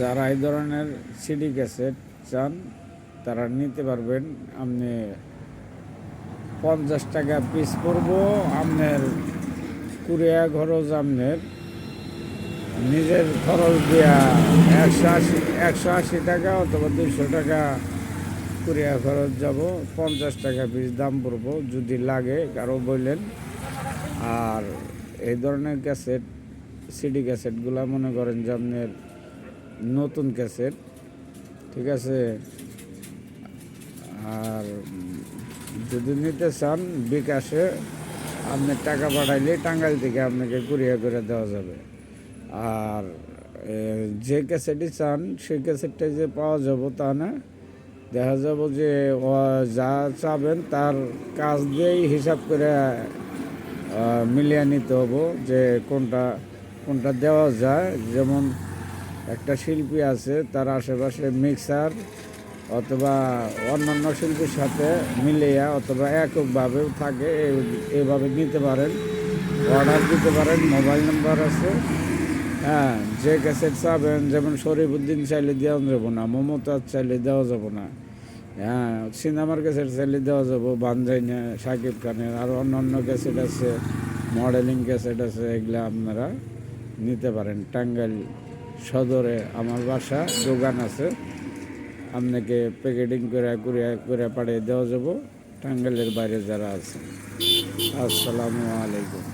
যারা এই ধরনের সিডি ক্যাসেট চান, তারা নিতে পারবেন। আপনি পঞ্চাশ টাকা পিস পড়ব আপনার কুড়িয়া খরচ আপনার নিজের খরচ দেওয়া একশো আশি একশো আশি টাকা অথবা দুইশো টাকা কুড়িয়া খরচ যাব। পঞ্চাশ টাকা পিস দাম পড়ব, যদি লাগে কারও বললেন। আর এই ধরনের ক্যাসেট, সিডি ক্যাসেটগুলো মনে করেন যে আপনার নতুন ক্যাসেট, ঠিক আছে? আর যদি নিতে চান বিকাশে, আপনি টাকা পাঠাইলে টাঙ্গাইল থেকে আপনাকে কুরিয়ার করে দেওয়া যাবে। আর যে ক্যাসেটই চান, সেই ক্যাসেটটাই যে পাওয়া যাব তা না। দেখা যাব যে যা চাবেন তার কাজ দিয়েই হিসাব করে মিলিয়ে নিতে হব যে কোনটা কোনটা দেওয়া যায়। যেমন একটা শিল্পী আছে, তার আশেপাশে মিক্সার অথবা অন্যান্য শিল্পীর সাথে মিলিয়ে অথবা এককভাবেও থাকে এভাবে নিতে পারেন অর্ডার দিতে পারেন মোবাইল নাম্বার আছে। হ্যাঁ যে ক্যাসেট চাবেন, যেমন শরীফুদ্দিন চাইলে দেওয়া যাব না, মমতাজ চাইলে দেওয়া যাব না। হ্যাঁ সিনেমার ক্যাসেট চাইলে দেওয়া যাব বানজাইনে সাকিব খানের, আর অন্য অন্য ক্যাসেট আছে মডেলিং ক্যাসেট আছে, এগুলো আপনারা নিতে পারেন, টাঙ্গাইল সদরে আমার বাসা, দোকান আছে। আপনাকে প্যাকেটিং করে করে করে পাঠিয়ে দেওয়া যাব। টাঙ্গাইলের বাইরে যারা আছে আসসালামু আলাইকুম।